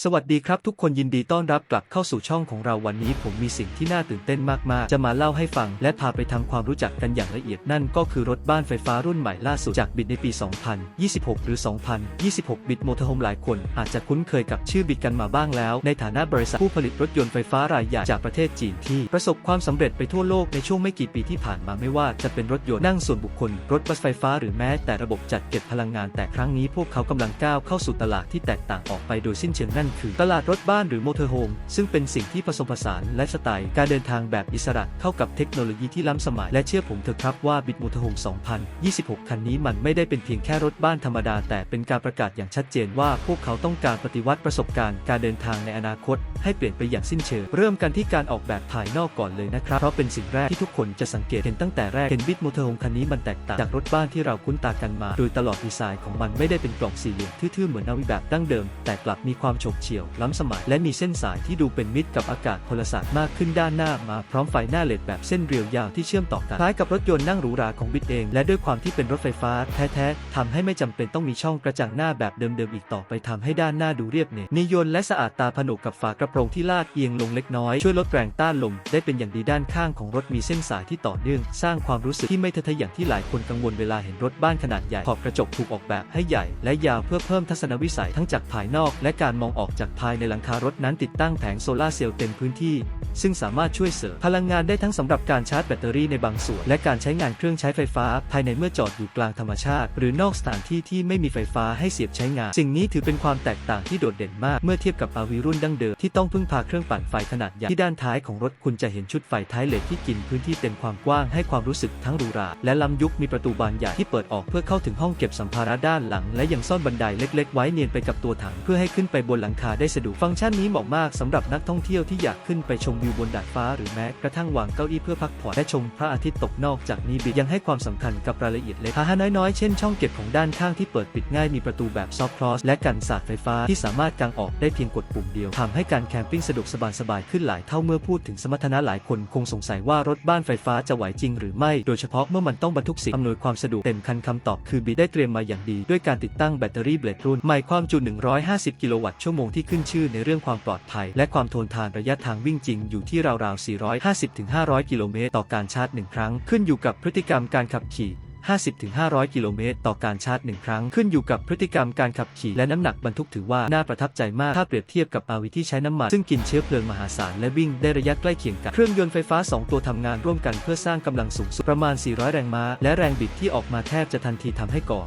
สวัสดีครับทุกคนยินดีต้อนรับกลับเข้าสู่ช่องของเราวันนี้ผมมีสิ่งที่น่าตื่นเต้นมากๆ จะมาเล่าให้ฟัง และพาไปทำความรู้จักกันอย่างละเอียดนั่นก็คือรถบ้านไฟฟ้ารุ่นใหม่ล่าสุดจากบิดในปี 2026 หรือ 2026 บิดมอเตอร์โฮมหลายคน อาจจะคุ้นเคยกับชื่อบิดกันมาบ้างแล้ว ในฐานะบริษัทผู้ผลิตรถยนต์ไฟฟ้ารายใหญ่จากประเทศจีนที่ประสบความสำเร็จไปทั่วโลกในช่วงไม่กี่ปีที่ผ่านมาไม่ว่าจะเป็นรถยนต์นั่งส่วนบุคคล รถบัสไฟฟ้าหรือแม้แต่ระบบจัดเก็บพลังงานแต่ครั้งนี้พวกเขากำลังก้าวเข้าสู่ตลาดที่แตกต่างออกไปโดยสิ้นเชิงนั่นคือตลาดรถบ้านหรือโมเตอร์โฮมซึ่งเป็นสิ่งที่ผสมผสานและสไตล์การเดินทางแบบอิสระเข้ากับเทคโนโลยีที่ล้ำสมัย และเชื่อผมเถอะครับว่าบิดมเตอร์โฮม2026 คันนี้มันไม่ได้เป็นเพียงแค่รถบ้านธรรมดา แต่เป็นการประกาศอย่างชัดเจนว่าพวกเขาต้องการปฏิวัติประสบการณ์การเดินทางในอนาคต ให้เปลี่ยนไปอย่างสิ้นเชิงเริ่มกันที่การออกแบบภายนอกก่อนเลยนะครับเพราะเป็นสิ่งแรกที่ทุกคนจะสังเกตเห็นตั้งแต่แรกเห็นบิดมเตอร์โฮมคันนี้มันแตกต่างจากรถบ้านที่เราคุ้นตากันมา โดยตลอดดีไซน์ของมันไม่ได้เป็นกล่องสี่เหลี่ยมทื่อๆเหมือนนาวิแบบดั้งเดิม แต่กลับมีความโฉบเฉี่ยว ล้ำสมัย และมีเส้นสายที่ดูเป็นมิตรกับอากาศพลศาสตร์มากขึ้นด้านหน้ามาพร้อมไฟหน้าเลดแบบเส้นเรียวยาวที่เชื่อมต่อกันคล้ายกับรถยนต์นั่งหรูหราของบิดเอง และด้วยความที่เป็นรถไฟฟ้าแท้ๆทำให้ไม่จำเป็นต้องมีช่องกระจังหน้าแบบเดิมๆอีกต่อไปทำให้ด้านหน้าดูเรียบเนียนนิยนและสะอาดตาผนวกกับฝากระโปรงที่ลาดเอียงลงเล็กน้อยช่วยลดแรงต้านลมได้เป็นอย่างดีด้านข้างของรถมีเส้นสายที่ต่อเนื่อง สร้างความรู้สึกที่ไม่เทะทะอย่างที่หลายคนกังวลเวลาเห็นรถบ้านขนาดใหญ่ขอบกระจกถูกออกแบบให้ใหญ่ และยาวเพื่อเพิ่มทัศนวิสัยทั้งจากภายนอก และการมองออกจากภายในหลังคารถนั้นติดตั้งแผงโซลาร์เซลล์เต็มพื้นที่ ซึ่งสามารถช่วยเสริมพลังงานได้ทั้งสำหรับการชาร์จแบตเตอรี่ในบางส่วน และการใช้งานเครื่องใช้ไฟฟ้า ภายในเมื่อจอดอยู่กลางธรรมชาติ หรือนอกสถานที่ที่ไม่มีไฟฟ้าให้เสียบใช้งาน สิ่งนี้ถือเป็นความแตกต่างที่โดดเด่นมากเมื่อเทียบกับอาวีรุ่นดั้งเดิมที่ต้องพึ่งพาเครื่องปั่นไฟขนาดใหญ่ที่ด้านท้ายของรถคุณจะเห็นชุดไฟท้ายเหล็กที่กินพื้นที่เต็มความกว้างให้ความรู้สึกทั้งหรูหราและล้ำยุคมีประตูบานใหญ่ที่เปิดออกเพื่อเข้าถึงห้องเก็บสัมภาระด้านหลัง และยังซ่อนบันไดเล็ก ๆ ไว้เนียนไปกับตัวถังเพื่อให้ขึ้นไปบนหลังคาได้สะดวกฟังก์ชันนี้เหมาะมากสำหรับนักท่องเที่ยวที่อยากขึ้นไปชมวิวบนดาดฟ้าหรือแม้กระทั่งวางเก้าอี้เพื่อพักผ่อนและชมพระอาทิตย์ตกนอกจากนี้บิดยังให้ความสำคัญกับรายละเอียดเล็กพาหะน้อยๆ เช่นช่องเก็บของด้านข้างที่เปิดปิดง่ายมีประตูแบบซอฟต์คลอสและกันสาดไฟฟ้าที่สามารถกางออกได้เพียงกดปุ่มเดียวทำให้การแคมปิ้งสะดวกสบายๆขึ้นหลายเท่าเมื่อพูดถึงสมรรถนะหลายคนคงสงสัยว่ารถบ้านไฟฟ้าจะไหวจริงหรือไม่ โดยเฉพาะเมื่อมันต้องบรรทุกสิ่งอำนวยความสะดวกเต็มคันคำตอบคือบิดได้เตรียมมาอย่างดี ด้วยการติดตั้งแบตเตอรี่เบลดรุ่นใหม่ความจุ 150 กิโลวัตต์ชั่วโมงที่ขึ้นชื่อในเรื่องความปลอดภัย และความทนทานระยะทางวิ่งจริงอยู่ที่ราวๆ 450-500 กิโลเมตรต่อการชาร์จหนึ่งครั้ง ขึ้นอยู่กับพฤติกรรมการขับขี่ 50-500 กิโลเมตรต่อการชาร์จหนึ่งครั้ง ขึ้นอยู่กับพฤติกรรมการขับขี่และน้ำหนักบรรทุกถือว่าน่าประทับใจมาก ถ้าเปรียบเทียบกับอาวีที่ใช้น้ำมัน ซึ่งกินเชื้อเพลิงมหาศาลและวิ่งได้ระยะใกล้เคียงกัน เครื่องยนต์ไฟฟ้า 2 ตัวทำงานร่วมกันเพื่อสร้างกำลังสูงสุดประมาณ 400 แรงม้า และแรงบิดที่ออกมาแทบจะทันทีทำให้ก่อ